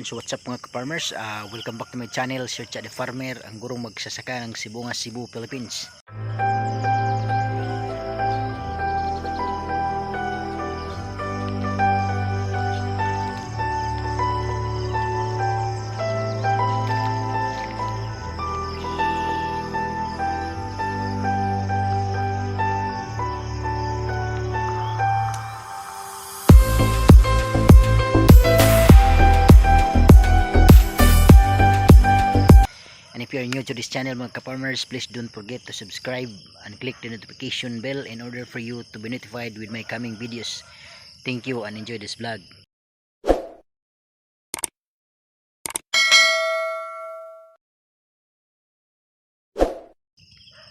Yan, so what's up mga ka-farmers? Ah, welcome back to my channel, Sir Chad the Farmer, ang gurong magsasaka ng Sibungas, Cebu, Philippines. If you are new to this channel mga ka-farmers, please don't forget to subscribe and click the notification bell in order for you to be notified with my coming videos. Thank you and enjoy this vlog.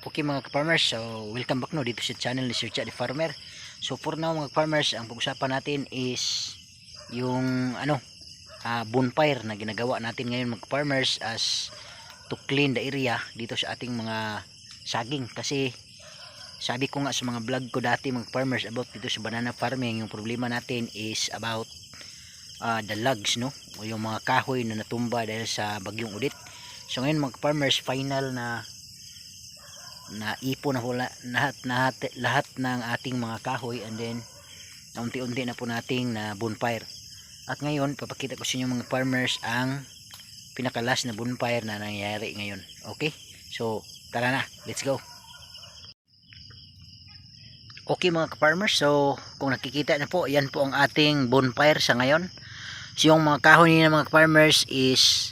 Okay mga ka-farmers, so welcome back no dito sa channel ni Sir Chad the Farmer. So for now mga farmers, ang pag-usapan natin is yung ano, ah, bonfire na ginagawa natin ngayon mga farmers as to clean the area dito sa ating mga saging. Kasi sabi ko nga sa mga vlog ko dati mga farmers about dito sa banana farming yung problema natin is about ah, the logs no? O yung mga kahoy na natumba dahil sa bagyong udit so ngayon mga farmers final na na ipo na hula lahat, lahat, lahat ng ating mga kahoy and then unti-unti na po nating na bonfire. At ngayon papakita ko sa inyo mga farmers ang pinakalas na bonfire na nangyayari ngayon. Okay? So tara na. Let's go. Okay mga farmers so kung nakikita na po yan po ang ating bonfire sa ngayon. So yung mga kahoy nila mga farmers is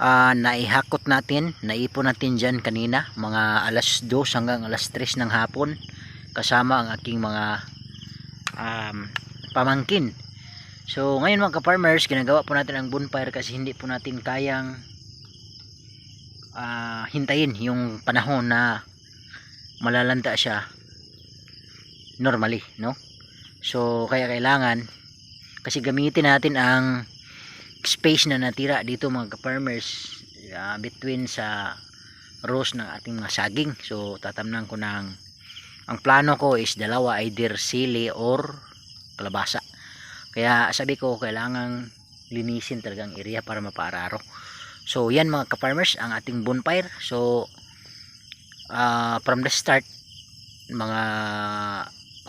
ah naihakot natin naipon natin dyan kanina mga alas 2 hanggang alas 3 ng hapon kasama ang aking mga um, pamangkin So ngayon mga ka-farmers, ginagawa po natin ang bonfire kasi hindi po natin kayang ah, hintayin yung panahon na malalanta siya normally, no? So kaya kailangan kasi gamitin natin ang space na natira dito mga ka-farmers ah, between sa rows ng ating mga saging. So tatamnan ko ng ang plano ko is dalawa either sili or kalabasa. Kaya sabi ko kailangan linisin talagang area para mapaararo. So yan mga ka-farmers ang ating bonfire. So ah, from the start mga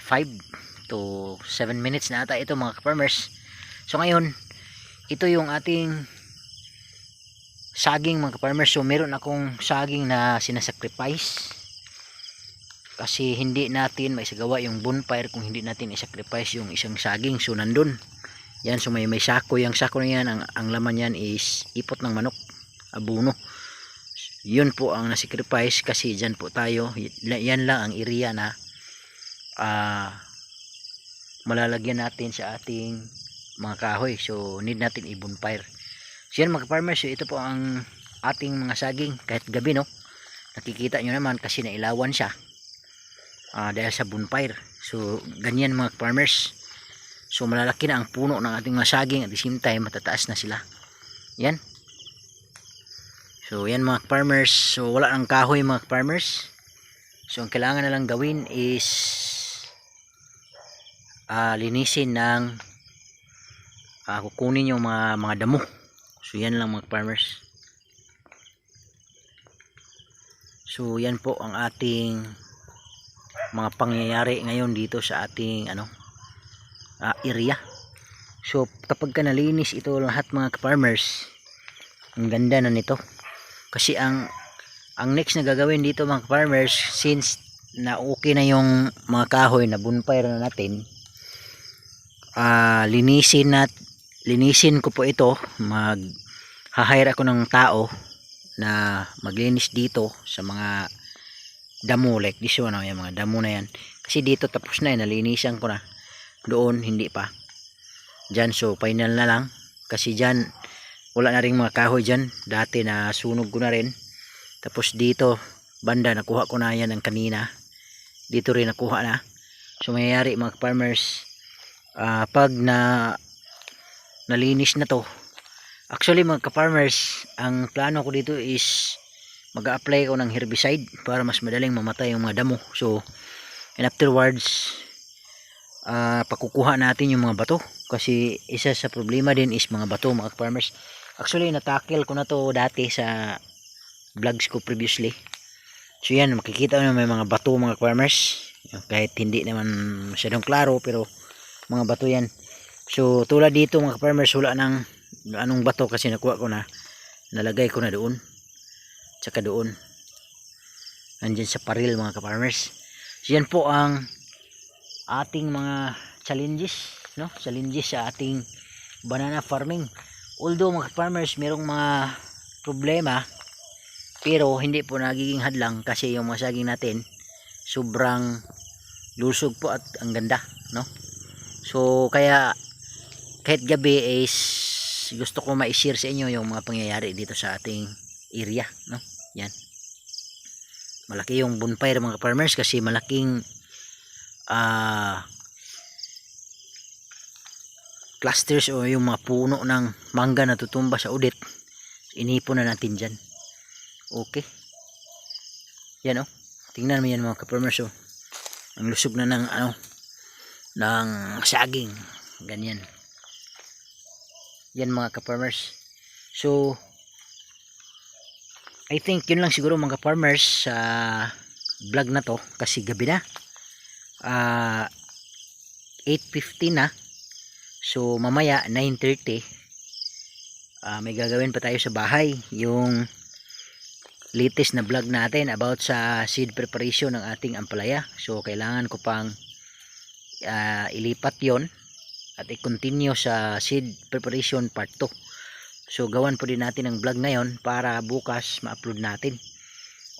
5 to 7 minutes na ata ito mga ka-farmers. So ngayon ito yung ating saging mga ka-farmers. So meron akong saging na sinasacrifice kasi hindi natin maisagawa yung bonfire kung hindi natin isacrifice yung isang saging. So nandun. Yan so may, may sako. Yung sako na yan ang, ang laman yan is ipot ng manok. Abuno. Yun po ang nasacrifice kasi dyan po tayo. Yan lang ang area na ah malalagyan natin sa ating mga kahoy. So need natin i-bonfire. So yan mga farmers. So ito po ang ating mga saging. Kahit gabi no? Nakikita nyo naman kasi nailawan siya ah, dahil sa bonfire. So ganyan mga farmers. So malalaki na ang puno ng ating mga saging. At the same time matataas na sila. Yan. So yan mga farmers. So wala ng kahoy mga farmers. So ang kailangan na lang gawin is ah, linisin ng ah, kukunin yung mga, mga damo. So yan lang mga farmers. So yan po ang ating mga pangyayari ngayon dito sa ating ano ah, area. So kapag ka nalinis ito lahat mga farmers ang ganda na nito. Kasi ang ang next na gagawin dito mga farmers since na okay na yung mga kahoy na bonfire na natin ah linisin nat linisin ko po ito mag hahire ako ng tao na maglinis dito sa mga damo like this one oh, yung mga damo na yan. Kasi dito tapos na eh nalinisan ko na. Doon hindi pa. Dyan so final na lang. Kasi dyan wala na rin mga kahoy dyan dati na sunog ko na rin. Tapos dito banda nakuha ko na yan ng kanina. Dito rin nakuha na. So mayayari mga farmers ah, pag na nalinis na to. Actually mga farmers ang plano ko dito is mag-apply ako ng herbicide para mas madaling mamatay yung mga damo. So and afterwards ah, pakukuha natin yung mga bato. Kasi isa sa problema din is mga bato mga farmers. Actually natakil ko na to dati sa vlogs ko previously. So yan makikita nyo may mga bato mga farmers. Kahit hindi naman masyadong klaro pero mga bato yan. So tulad dito mga farmers wala ng anong bato kasi nakuha ko na nalagay ko na doon tsaka doon. Nandyan sa paril mga farmers so yan po ang ating mga challenges no? Challenges sa ating banana farming. Although mga farmers merong mga problema pero hindi po nagiging hadlang kasi yung mga saging natin sobrang lusog po at ang ganda no? So kaya kahit gabi is gusto ko ma-share sa inyo yung mga pangyayari dito sa ating area no? Yan. Malaki yung bonfire mga farmers kasi malaking ah clusters o yung mga puno ng mangga na tutumba sa udit inipon na natin dyan. Okay. Yan o tingnan mo yan mga kaparmers o ang lusog na ng ano ng saging. Ganyan. Yan mga kaparmers so I think yun lang siguro mga farmers sa vlog na to. Kasi gabi na. Ah 8.50 na. So mamaya 9.30 ah, may gagawin pa tayo sa bahay. Yung latest na vlog natin about sa seed preparation ng ating ampalaya. So kailangan ko pang ah, ilipat yon at i-continue sa seed preparation part 2 so gawan po din natin ang vlog ngayon para bukas ma-upload natin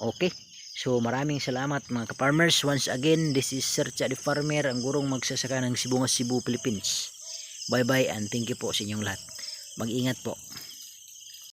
okay So maraming salamat mga ka-farmers. Once again, this is Sir Chadi Farmer, ang gurong magsasaka ng Sibungas Cebu, Philippines. Bye bye and thank you po sa inyong lahat. Mag-ingat po.